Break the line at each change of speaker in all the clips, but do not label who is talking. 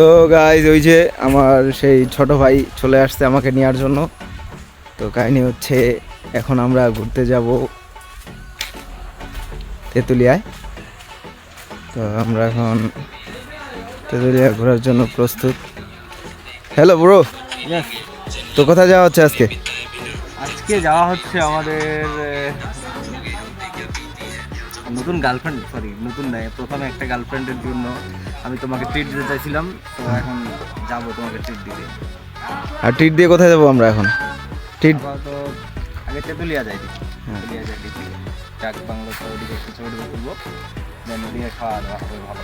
তো গাইজ ওই যে আমার সেই ছোট ভাই চলে আসছে আমাকে নেওয়ার জন্য। তো কাহিনী হচ্ছে এখন আমরা ঘুরতে যাব তেঁতুলিয়ায়। তো আমরা এখন তেঁতুলিয়া ঘোরার জন্য প্রস্তুত। হ্যালো ব্রো তো কোথায় যাওয়া হচ্ছে আজকে?
আজকে যাওয়া হচ্ছে আমাদের নতুন গার্লফ্রেন্ড সরি নতুন নয় প্রথমে একটা গার্লফ্রেন্ডের জন্য আমি তোমাকে ট্রিট দিতে চাইছিলাম তো এখন যাব তোমাকে ট্রিট দিতে।
আর ট্রিট দিয়ে কোথায় যাব আমরা এখন? ট্রিট
তো আগে তেঁতুলিয়া যাই তেঁতুলিয়া যাই চাক বাংলো তো ওদিকে একটু ছবি ওদিকে খাওয়া দাওয়া হবে ভালো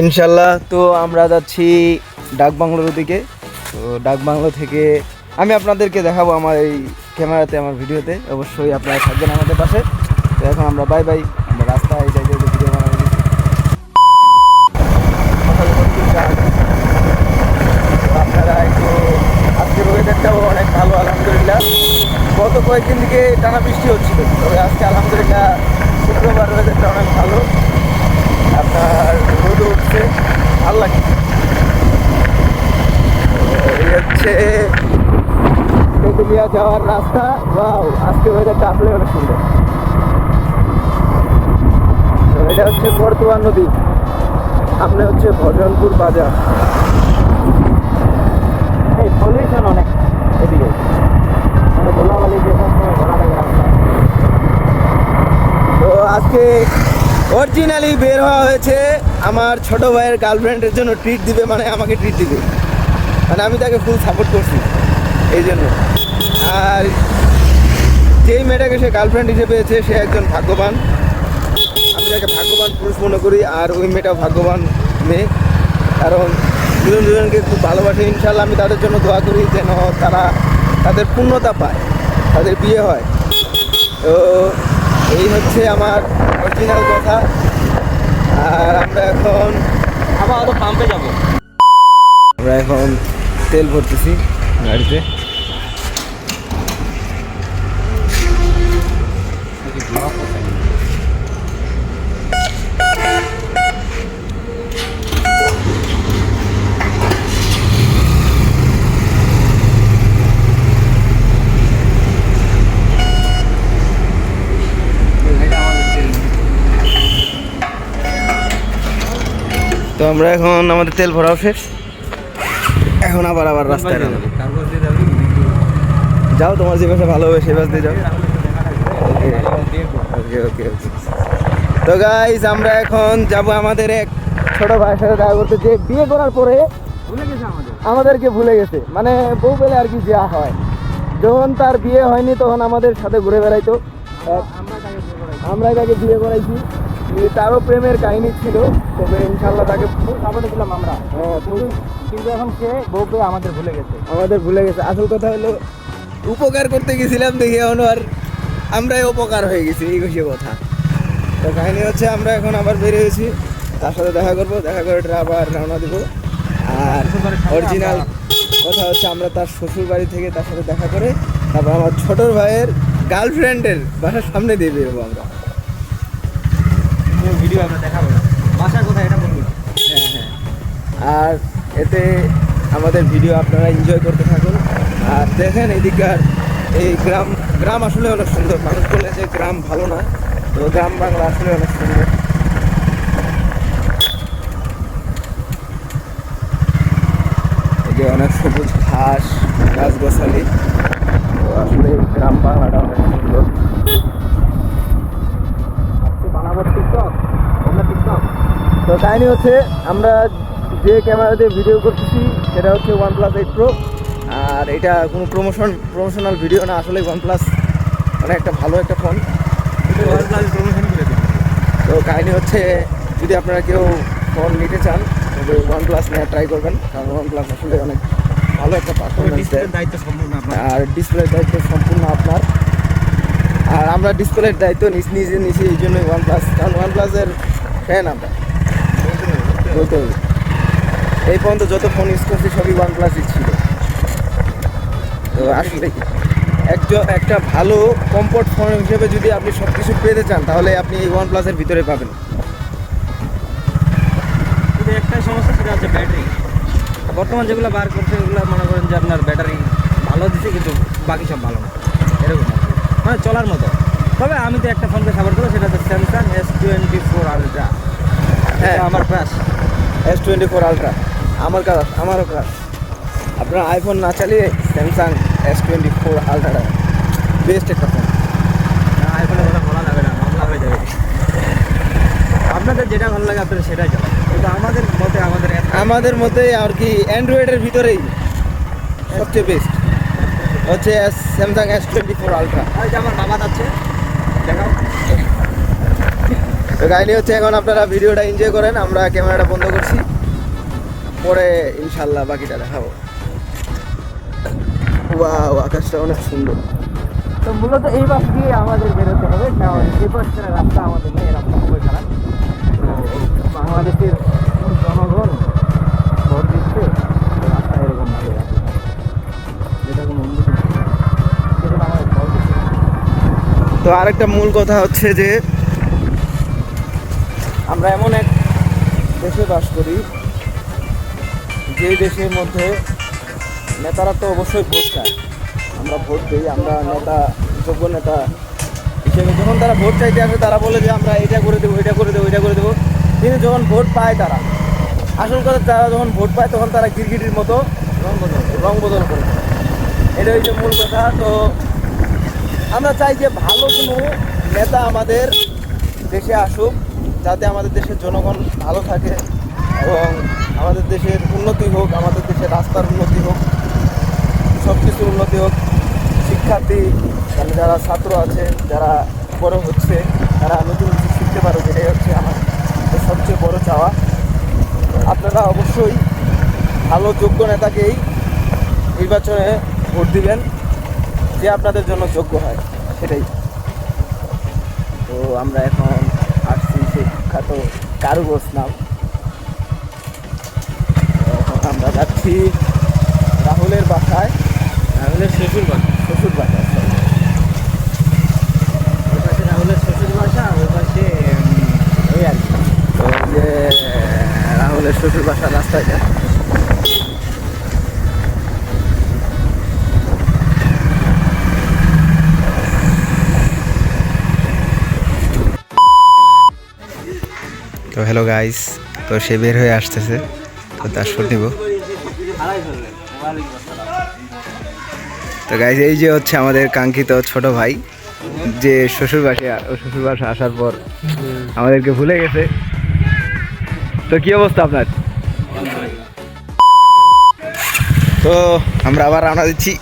ইনশাল্লাহ তো আমরা যাচ্ছি ডাক বাংলোর দিকে। তো ডাক বাংলো থেকে আমি আপনাদেরকে দেখাবো আমার এই ক্যামেরাতে আমার ভিডিওতে। অবশ্যই আপনারা থাকবেন আমাদের পাশে। তো এখন আমরা বাই বাই আপনারা একটু আজকের ওয়েদারটাও অনেক ভালো আলহামদুলিল্লাহ গত কয়েকদিন থেকে টানা বৃষ্টি হচ্ছিল তবে আজকে আলহামদুলিল্লাহ শুক্রবার ওয়েদারটা অনেক ভালো আপনার রোদ উঠছে ভালো লাগছে এই যাওয়ার রাস্তা ওয়াও আজকে ওয়েদারটা আসলে অনেক সুন্দর। এটা হচ্ছে বর্তমান নদী। সামনে হচ্ছে ভজনপুর বাজার। এই পলিউশন অনেক। এদিকে। মানে ধুলাবালি যে সময় ঘোরা লাগে তো আজকে অরিজিনালি বের হওয়া হয়েছে আমার ছোট ভাইয়ের গার্লফ্রেন্ডের জন্য ট্রিট দিবে মানে আমাকে ট্রিট দিবে। মানে আমি তাকে ফুল সাপোর্ট করছি এই জন্য। আর যেই মেয়েটাকে সে গার্লফ্রেন্ড হিসেবে পেয়েছে সে একজন ভাগ্যবান। তাকে ভাগ্যবান পুরুষ মনে করি আর ওই মেয়েটা ভাগ্যবান মেয়ে। কারণ দুজন দুজনকে খুব ভালোবাসে। ইনশাল্লাহ আমি তাদের জন্য দোয়া করি যেন তারা তাদের পূর্ণতা পায় তাদের বিয়ে হয়। তো এই হচ্ছে আমার অরিজিনাল কথা। আর আমরা এখন
আবার পাম্পে যাব।
আমরা এখন তেল ভরতেছি গাড়িতে তো আমরা এখন আমাদের তেল ভরাও শেষ এখন আবার আবার রাস্তায়। যাও তোমার যে বাসা ভালো হবে সে বাস দিয়ে যাও। ওকে ওকে ওকে তো গাইজ আমরা এখন যাব আমাদের এক ছোট ভাইয়ের সাথে দেখা করতে যে বিয়ে করার পরে আমাদেরকে ভুলে গেছে। মানে বউ পেলে আর কি যা হয়। যখন তার বিয়ে হয়নি তখন আমাদের সাথে ঘুরে বেড়াইতো।
আমরা তাকে বিয়ে
করাইছি? তারও প্রেমের কাহিনী ছিল তবে ইনশাল্লাহ তাকে
সাপোর্টে ছিলাম আমরা।
হ্যাঁ,
কিন্তু এখন সে বউ পেয়ে আমাদের ভুলে গেছে।
আমাদের ভুলে গেছে। আসল কথা হলো উপকার করতে গেছিলাম দেখি এখন আর আমরাই উপকার হয়ে গেছি এই হচ্ছে কথা। তো কাহিনী হচ্ছে আমরা এখন আবার বের হয়েছি। তার সাথে দেখা করব দেখা করে এটা আবার রওনা দেবো। আর অরিজিনাল কথা হচ্ছে আমরা তার শ্বশুর বাড়ি থেকে তার সাথে দেখা করে তারপর আমার ছোটোর ভাইয়ের গার্লফ্রেন্ডের বাসার সামনে দিয়ে বেরোবো আমরা।
ভিডিও আমরা দেখাবো কোথায় এটা
হ্যাঁ হ্যাঁ আর এতে আমাদের ভিডিও আপনারা এনজয় করতে থাকুন। আর দেখেন এদিককার এই গ্রাম গ্রাম আসলে অনেক সুন্দর। মানুষ বলে যে গ্রাম ভালো না, তো গ্রাম বাংলা আসলে অনেক সুন্দর। অনেক সবুজ ঘাস, গাছগাছালি। তো আসলে গ্রাম বাংলাটা অনেক সুন্দর। কাহিনী হচ্ছে আমরা যে ক্যামেরা দিয়ে ভিডিও করতেছি সেটা হচ্ছে ওয়ান প্লাস এইট প্রো আর এটা কোনো প্রমোশন প্রমোশনাল ভিডিও না আসলে ওয়ান প্লাস মানে একটা ভালো একটা ফোন
ওয়ান প্লাস প্রমোশন করে
তো কাহিনি হচ্ছে যদি আপনারা কেউ ফোন নিতে চান তবে ওয়ান প্লাস নেওয়ার ট্রাই করবেন কারণ ওয়ান প্লাস আসলে অনেক ভালো একটা পারফরমেন্স দেয়।
দায়িত্ব সম্পূর্ণ আপনার।
আর ডিসপ্লের দায়িত্ব সম্পূর্ণ আপনার। আর আমরা ডিসপ্লের দায়িত্ব নিজ নিজে নিছি এই জন্যই ওয়ান প্লাস কারণ ওয়ান প্লাসের ফ্যান আমরা। বলতে এই পর্যন্ত যত ফোন ইউজ করছি, সবই ওয়ান প্লাসই ছিল। তো আসলে একজন, একটা ভালো কমফোর্ট ফোন হিসেবে যদি আপনি সব কিছু পেতে চান, তাহলে আপনি এই ওয়ান প্লাসের ভিতরে পাবেন।
শুধু একটাই সমস্যা, সেটা হচ্ছে ব্যাটারি।
বর্তমান যেগুলো বার করছে, ওগুলো মনে করেন যে আপনার ব্যাটারি ভালো দিচ্ছে কিন্তু বাকি সব ভালো না। এরকম। মানে চলার মতো। তবে আমি তো একটা ফোনকে সাপোর্ট করব, সেটা হচ্ছে Samsung S twenty four Ultra
হ্যাঁ।
আমার crush
S twenty four Ultra আমার কাজ আমারও কাজ আপনারা আইফোন না চালিয়ে স্যামসাং এস টোয়েন্টি ফোর আলট্রাটা বেস্ট একটা ফোন
আইফোনের কথা বলা যাবে না মামলা হয়ে যাবে। আপনাদের যেটা ভালো লাগে আপনারা সেটাই চালান কিন্তু আমাদের মতে আমাদের
আমাদের মতে আর কি অ্যান্ড্রয়েডের ভিতরেই সবচেয়ে বেস্ট হচ্ছে Samsung S twenty
four Ultra আমার বাবা যাচ্ছে দেখাও।
তো কাহিনি হচ্ছে এখন আপনারা ভিডিওটা এনজয় করেন আমরা ক্যামেরাটা বন্ধ করছি। পরে ইনশাল্লাহ বাকিটা দেখাবো। ওয়াও আকাশটা অনেক সুন্দর।
তো মূলত এই বাস দিয়ে আমাদের বেরোতে হবে কারণ এই পাশের রাস্তা আমাদের নেই রাস্তা খুবই খারাপ। বাংলাদেশের জনগণ ভোট দিচ্ছে রাস্তা এরকম ভাবে যেটা কোনো।
তো আরেকটা মূল কথা হচ্ছে যে আমরা এমন এক দেশে বাস করি, যে দেশের মধ্যে নেতারা তো অবশ্যই ভোট চায়। আমরা ভোট দিই, আমরা নেতা, যোগ্য নেতা হিসেবে যখন তারা ভোট চাইতে আসে, তারা বলে যে আমরা এটা করে দেবো, এটা করে দেবো, এটা করে দেবো। কিন্তু যখন ভোট পায় তারা, আসল কথা তারা যখন ভোট পায়, তখন তারা গিরগিটির মতো রং বদল রং বদল করে। এটা হচ্ছে মূল কথা। তো আমরা চাই যে ভালো কোনো নেতা আমাদের দেশে আসুক যাতে আমাদের দেশের জনগণ ভালো থাকে এবং আমাদের দেশের উন্নতি হোক, আমাদের দেশের রাস্তার উন্নতি হোক সব কিছুর উন্নতি হোক। শিক্ষার্থী মানে যারা ছাত্র আছে, যারা বড় হচ্ছে, তারা নতুন কিছু শিখতে পারুক এটাই হচ্ছে আমার সবচেয়ে বড় চাওয়া। আপনারা অবশ্যই ভালো, যোগ্য নেতাকেই নির্বাচনে ভোট দিবেন, যে আপনাদের জন্য যোগ্য হয়, সেটাই। তো আমরা এখন বিখ্যাত কারুগোস নাম। আমরা যাচ্ছি। তো সে বের হয়ে আসতেছে। তো তার শুট নিব। তো গাইস এই যে হচ্ছে আমাদের কাঙ্ক্ষিত ছোট ভাই যে শ্বশুর বাসে শ্বশুর বাসা আসার পর আমাদেরকে ভুলে গেছে। তো কি অবস্থা আপনার? তো আমরা আবার রওনা দিচ্ছি।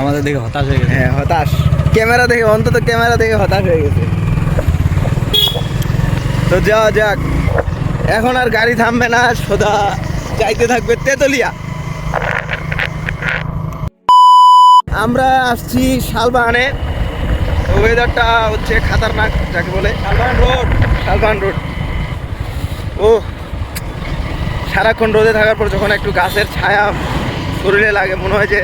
আমাদের দেখে হতাশ হয়ে গেছে।
হ্যাঁ হতাশ। ক্যামেরা দেখে অন্তত ক্যামেরা দেখে হতাশ হয়ে গেছে। তো যাওয়া যাক। এখন আর গাড়ি থামবে না সোদা যাইতে থাকবে তেতুলিয়া। আমরা আসছি শালবাগানে ওয়েদারটা হচ্ছে খাতারনাক যাকে বলে শালবাগান রোড। শালবাগান রোড। ও সারাক্ষণ রোদে থাকার পর যখন একটু গাছের ছায়া শরীরে লাগে মনে হয় যে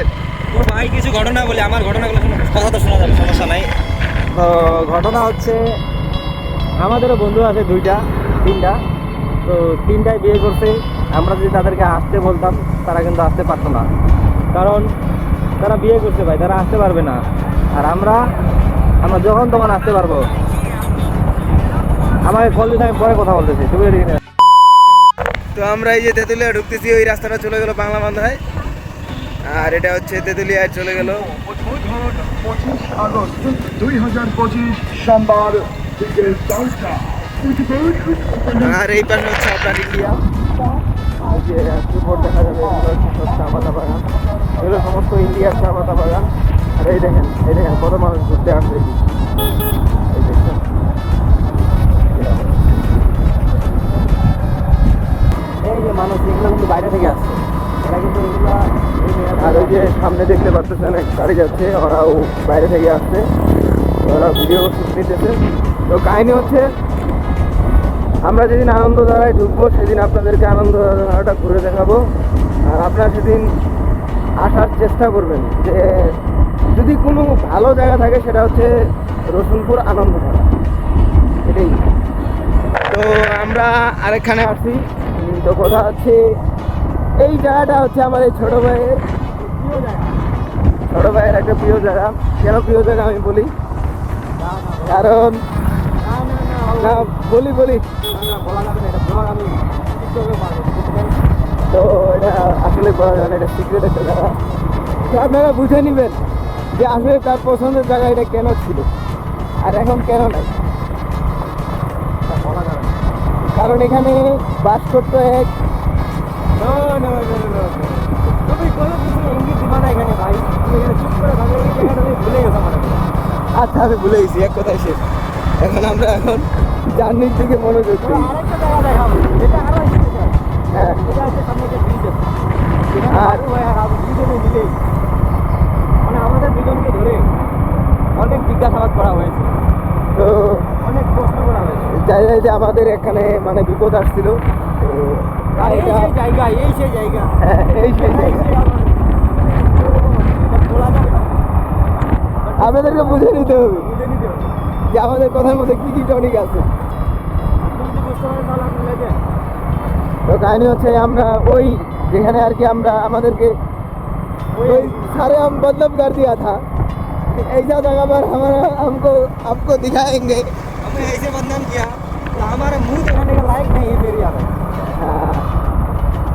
ভাই কিছু ঘটনা বলি আমার ঘটনাগুলো কথা তো শোনা যাবে সমস্যা নাই।
তো ঘটনা হচ্ছে আমাদেরও বন্ধু আছে দুইটা তিনটা। তো তিনটায় বিয়ে করছে। আমরা যদি তাদেরকে আসতে বলতাম তারা কিন্তু আসতে পারতো না। কারণ তারা বিয়ে করছে ভাই তারা আসতে পারবে না। আর আমরা আমরা যখন তখন আসতে পারব। আমাকে কল দিতে আমি পরে কথা বলতেছি তুমি তো আমরা এই যে তেঁতুলিয়া ঢুকতেছি ওই রাস্তাটা চলে গেল বাংলা বান্ধায় আর এটা হচ্ছে তেঁতুলিয়ায় চলে গেল।
পঁচিশ আগস্ট দুই হাজার পঁচিশ সোমবার বিকেল চারটা।
আর এই পাশে হচ্ছে আপনার ইন্ডিয়া। যে দেখা যাবে এগুলো সমস্ত বাগান আর কত মানুষ ঘুরতে আসবে মানুষ কিন্তু বাইরে থেকে আসছে। আর ওই যে সামনে দেখতে পাচ্ছেন, এক গাড়ি যাচ্ছে, ওরাও বাইরে থেকে আসছে। ওরা ভিডিও শুট নিতেছে। তো কাহিনী হচ্ছে আমরা যেদিন আনন্দ ধারায় ঢুকবো সেদিন আপনাদেরকে আনন্দ ধারাটা ঘুরে দেখাবো। আর আপনারা সেদিন আসার চেষ্টা করবেন যে যদি কোনো ভালো জায়গা থাকে সেটা হচ্ছে রসুনপুর আনন্দ ধারা এটাই। তো আমরা আরেকখানে উম, তো কথা হচ্ছে এই জায়গাটা হচ্ছে আমার এই ছোট ভাইয়ের ছোটো ভাইয়ের একটা প্রিয় জায়গা। কেন প্রিয় জায়গা আমি বলি? কারণ না বলি বলি। তো এটা আসলে বলা না এটা সিক্রেট একটা জায়গা তো আপনারা বুঝে নেবেন যে আসলে তার পছন্দের জায়গা এটা কেন ছিল? আর এখন কেন নাই? কারণ এখানে বাস করতো এক
করে
আচ্ছা আমি ভুলে গেছি এক কথায় শেষ। এখন আমরা এখন জার্নির দিকে মনোযোগ দিই। হ্যাঁ।
মানে আমাদের দুজনকে ধরে অনেক জিজ্ঞাসাবাদ করা হয়েছে।
তো
অনেক প্রশ্ন করা হয়েছে।
যাই যাই যে আমাদের এখানে মানে বিপদ আসছিল তো
এই সেই জায়গা এই সেই জায়গা।
হ্যাঁ, এই সেই জায়গা। হবে।
বুঝে নিতে হবে।
যে আমাদের কথার মধ্যে কি কি টনিক আছে। তো কাহিনী হচ্ছে আমরা ওই যেখানে আর কি আমরা আমাদেরকে
ওই
ओए सारे हम बदलब कर दिया था ऐसा जगह पर हमारा हमको आपको दिखाएंगे
हमें ऐसे बदनाम किया तो हमारा मुंह दिखाने का लायक नहीं है मेरी यहाँ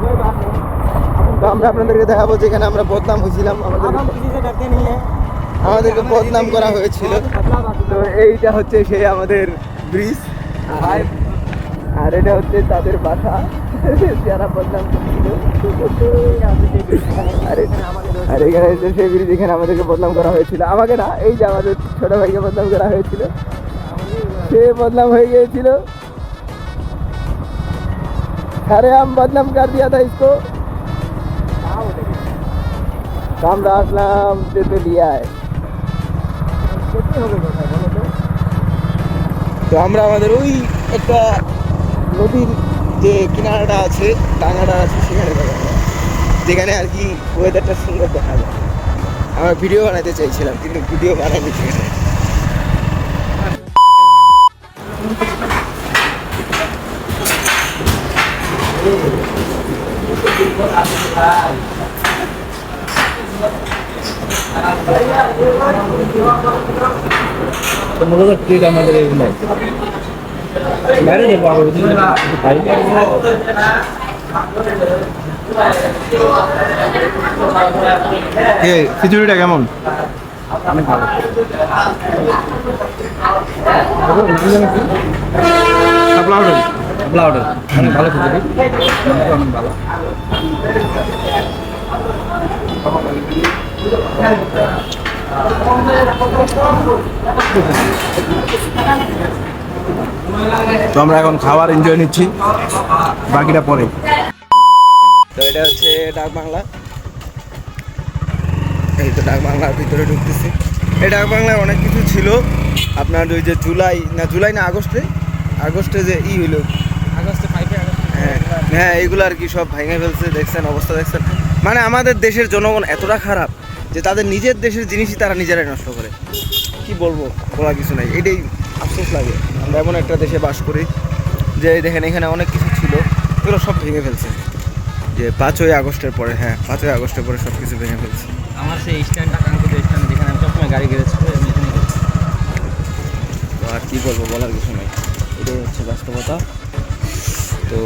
कोई बात नहीं
তো আমরা আপনাদেরকে দেখাবো যেখানে আমরা বদনাম হয়েছিলাম
अब
আমাদের
हम किसी से डरते नहीं है
আমাদেরকে বদনাম করা হয়েছিল
बदलाव आ
তো এইটা হচ্ছে সেই আমাদের ব্রিজ আর আর এটা হচ্ছে তাদের বাসা যারা বদনাম করছিল আর এ- আর এখানে হচ্ছে সেই ব্রিজ এখানে আমাদেরকে বদনাম করা হয়েছিল আমাকে না এই যে আমাদের ছোট ভাইকে বদনাম করা হয়েছিল সে বদনাম হয়ে গিয়েছিল अरे हम बदनाम कर दिया था इसको तो আমরা আসলাম তেতুলিয়ায় তো আমরা আমাদের ওই একটা নদীর যে কিনারাটা আছে ডাঙাটা আছে, সেখানে যাব আমরা। যেখানে আর কি ওয়েদারটা সুন্দর দেখা যায়। আমরা ভিডিও বানাতে চাইছিলাম, কিন্তু ভিডিও বানাইনি সেখানে।
মূলত ট্রিট আমাদের বাইরে যাব আবার
খিচুড়িটা কেমন?
অনেক ভালো ব্লাউডের অনেক ভালো খিচুড়ি অনেক ভালো
তো আমরা এখন খাবার এনজয় নিচ্ছি। বাকিটা পরে। তো এটা হচ্ছে ডাক বাংলা। এই তো ডাক বাংলার ভিতরে ঢুকতেছি। এই ডাক বাংলায় অনেক কিছু ছিল। আপনার ওই যে জুলাই না জুলাই না আগস্টে? আগস্টে যে ই হইল।
আগস্টে ফাইভে
হ্যাঁ হ্যাঁ এইগুলো আর কি সব ভেঙে ফেলছে দেখছেন অবস্থা দেখছেন। মানে আমাদের দেশের জনগণ এতটা খারাপ যে তাদের নিজের দেশের জিনিসই তারা নিজেরাই নষ্ট করে। কি বলব বলা কিছু নাই। এটাই আফসোস লাগে। আমরা এমন একটা দেশে বাস করি যে দেখেন এখানে অনেক কিছু ছিল এগুলো সব ভেঙে ফেলছে। যে পাঁচই আগস্টের পরে হ্যাঁ পাঁচই আগস্টের পরে সব কিছু ভেঙে ফেলছে।
আমার সেই স্ট্যান্ডটা কাঙ্ক্ষিত স্ট্যান্ড যেখানে আমি সবসময় গাড়ি গেড়েছি আমি এখানে
তো আর কি বলব বলার কিছু নাই। এটাই হচ্ছে বাস্তবতা। তো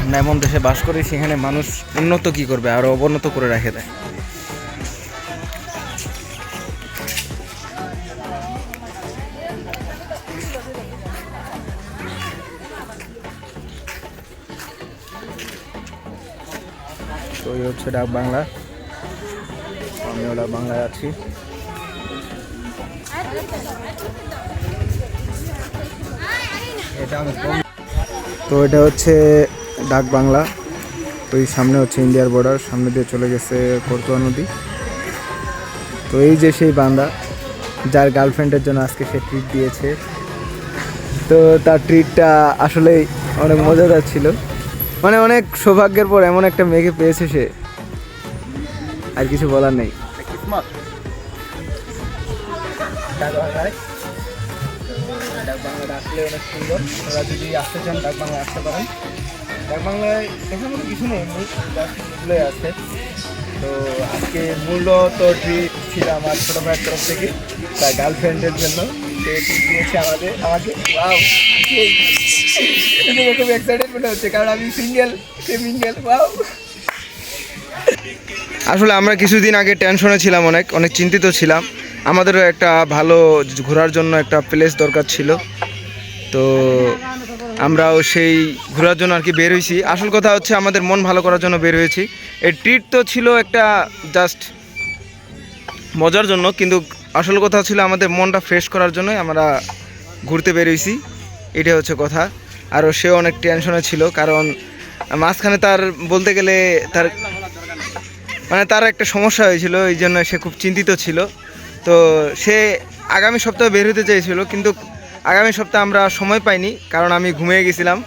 আমরা এমন দেশে বাস করি সেখানে মানুষ উন্নত কী করবে আরও অবনত করে রেখে দেয়। তো এই হচ্ছে ডাক বাংলা। আমিও ডাক বাংলায় আছি। তো এটা হচ্ছে ডাক বাংলা। তো এই সামনে হচ্ছে ইন্ডিয়ার বর্ডার সামনে দিয়ে চলে গেছে করতোয়া নদী। তো এই যে সেই বান্দা, যার গার্লফ্রেন্ডের জন্য আজকে সে ট্রিট দিয়েছে। তো তার ট্রিটটা আসলেই অনেক মজাদার ছিল। মানে অনেক সৌভাগ্যের পর এমন একটা মেয়েকে পেয়েছে সে। আর কিছু বলার নেই। ডাক অনেক সুন্দর যদি আসতে চান ডাক আসতে পারেন ডাক বাংলায় কিছু নেই আছে তো আজকে মূলত ছিল আমার তরফ থেকে তার গার্লফ্রেন্ডের জন্য দিয়েছে আমাদের আমাকে খুব এক্সাইটেড মনে হচ্ছে, কারণ আমি সিঙ্গেল সে ওয়াও আসলে আমরা কিছুদিন আগে টেনশনে ছিলাম অনেক অনেক চিন্তিত ছিলাম। আমাদেরও একটা ভালো ঘোরার জন্য একটা প্লেস দরকার ছিল। তো আমরাও সেই ঘোরার জন্য আর কি বের হয়েছি। আসল কথা হচ্ছে আমাদের মন ভালো করার জন্য বের হয়েছি। এই ট্রিট তো ছিল একটা জাস্ট মজার জন্য, কিন্তু আসল কথা ছিল আমাদের মনটা ফ্রেশ করার জন্যই আমরা ঘুরতে বেরিয়েছি এটা হচ্ছে কথা। আরও সে অনেক টেনশনে ছিল, কারণ মাঝখানে তার বলতে গেলে তার মানে তার একটা সমস্যা হয়েছিল, এই জন্য সে খুব চিন্তিত ছিল। তো সে আগামী সপ্তাহে বের হতে চেয়েছিল, কিন্তু আগামী সপ্তাহে আমরা সময় পাইনি, কারণ আমি ঘুমিয়ে গেছিলাম।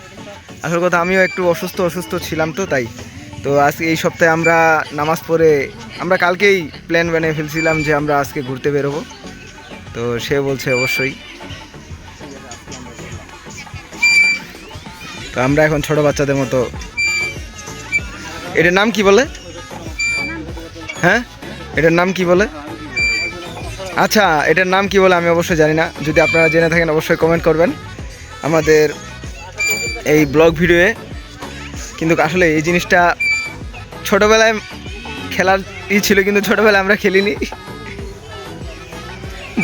আসল কথা, আমিও একটু অসুস্থ অসুস্থ ছিলাম তো তাই। তো আজকে এই সপ্তাহে আমরা নামাজ পড়ে, আমরা কালকেই প্ল্যান বানিয়ে ফেলছিলাম যে আমরা আজকে ঘুরতে বেরোবো। তো সে বলছে অবশ্যই। তো আমরা এখন ছোট বাচ্চাদের মতো। এটার নাম কি বলে? হ্যাঁ? এটার নাম কি বলে? আচ্ছা এটার নাম কি বলে আমি অবশ্যই জানি না। যদি আপনারা জেনে থাকেন, অবশ্যই কমেন্ট করবেন। আমাদের এই ব্লগ ভিডিওয়ে কিন্তু আসলে এই জিনিসটা ছোটোবেলায় খেলার ই ছিল, কিন্তু ছোটোবেলায় আমরা খেলিনি।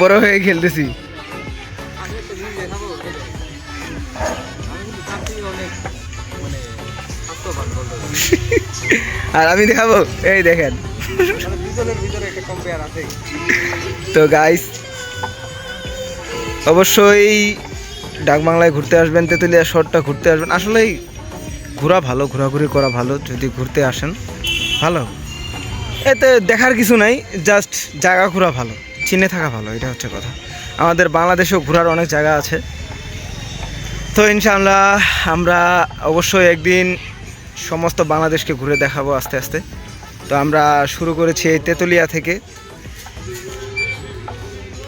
বড় হয়ে খেলতেছি। আর আমি দেখাবো? এই দেখেন। তো গাইস অবশ্যই ডাকবাংলায় ঘুরতে আসবেন, তেঁতুলিয়া শহরটা ঘুরতে আসবেন। আসলেই ঘোরা ভালো, ঘোরাঘুরি করা ভালো, যদি ঘুরতে আসেন, ভালো। এতে দেখার কিছু নাই জাস্ট জায়গা ঘোরা ভালো, চিনে থাকা ভালো, এটা হচ্ছে কথা। আমাদের বাংলাদেশেও ঘোরার অনেক জায়গা আছে। তো ইনশাআল্লাহ আমরা অবশ্যই একদিন সমস্ত বাংলাদেশকে ঘুরে দেখাবো আস্তে আস্তে। তো আমরা শুরু করেছি এই তেঁতুলিয়া থেকে।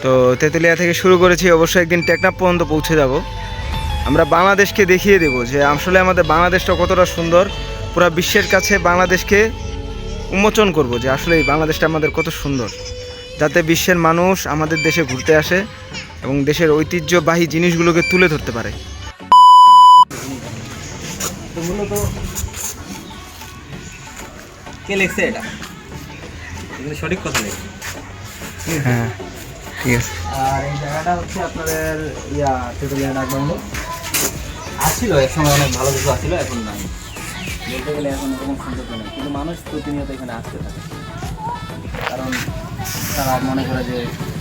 তো তেঁতুলিয়া থেকে শুরু করেছি, অবশ্যই একদিন টেকনাফ পর্যন্ত পৌঁছে যাব। আমরা বাংলাদেশকে দেখিয়ে দেব যে আসলে আমাদের বাংলাদেশটা কতটা সুন্দর। পুরো বিশ্বের কাছে বাংলাদেশকে উন্মোচন করব যে আসলে এই বাংলাদেশটা আমাদের কত সুন্দর। যাতে বিশ্বের মানুষ আমাদের দেশে ঘুরতে আসে এবং দেশের ঐতিহ্যবাহী জিনিসগুলোকে তুলে ধরতে পারে।
কে লিখছে এটা? এখানে সঠিক কথা লিখছে।
হ্যাঁ ঠিক আছে।
আর এই জায়গাটা হচ্ছে আপনাদের ইয়া তেতুলিয়া ডাকবাংলো আসছিল এক সময় অনেক ভালো কিছু আসছিল এখন নাই। বলতে গেলে এখন ওরকম সুন্দর নেই। কিন্তু মানুষ প্রতিনিয়ত এখানে আসতে থাকে। কারণ তারা মনে করে যে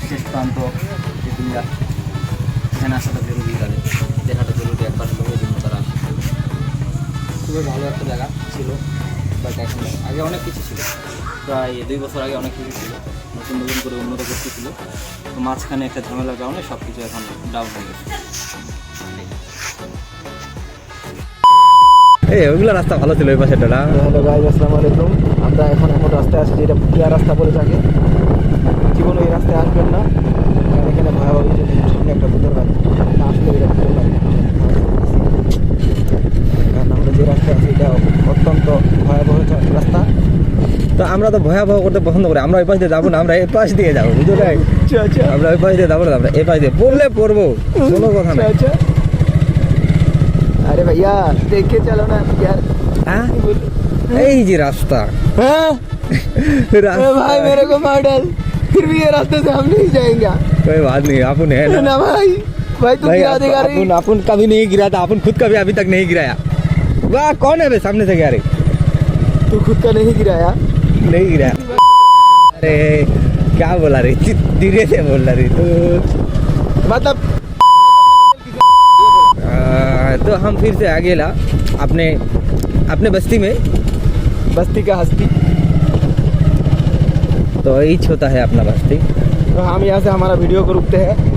শেষ প্রান্ত তেতুলিয়া এখানে আসাটা জরুরি তাদের দেখাটা জরুরি একবার ওই জন্য তারা খুবই ভালো একটা জায়গা ছিল। বাট এখন। আগে অনেক কিছু ছিল। প্রায় দুই বছর আগে অনেক কিছু ছিল। নতুন নতুন করে উন্নত করতে ছিল। তো মাঝখানে একটা ঝামেলার কারণে সব কিছু এখন ডাউন হয়ে গেছে। এই ওইগুলো রাস্তা ভালো ছিল ওই পাশে দাদা
হ্যালো আসসালামু আলাইকুম। আমরা এখন এখন রাস্তায় আসছি এটা পুটিয়া রাস্তা বলে থাকে। আমরা
তো ভয়াবহ করতে পছন্দ করি আমরা ওই পাশ দিয়ে যাবো না আমরা এই পাশ দিয়ে যাবো বুঝলো নাই আমরা ওই পাশ দিয়ে যাবো না আমরা এই পাশ দিয়ে পড়লে পড়বো কোনো কথা নাই
अरे भैया देख के चलो ना यार
হ্যাঁ এই যে রাস্তা
हाँ अरे भाई मेरे को मार डाल फिर भी ये रास्ते से हम नहीं जाएंगे
कोई बात नहीं अपन है ना
ना भाई भाई तू
भाई
गिरा देगा रे
अपन अपन कभी नहीं गिरा था अपन खुद कभी अभी तक नहीं गिराया वाह कौन है बे सामने से गिरा रे
तू खुद का नहीं गिराया
नहीं गिराया अरे, क्या बोला रे? धीरे से बोल रहा तो।
मतलब
तो हम फिर से आगे ला, अपने अपने बस्ती में।
बस्ती का हस्ती।
तो यही होता है अपना बस्ती।
तो हम यहाँ से हमारा वीडियो को रुकते हैं।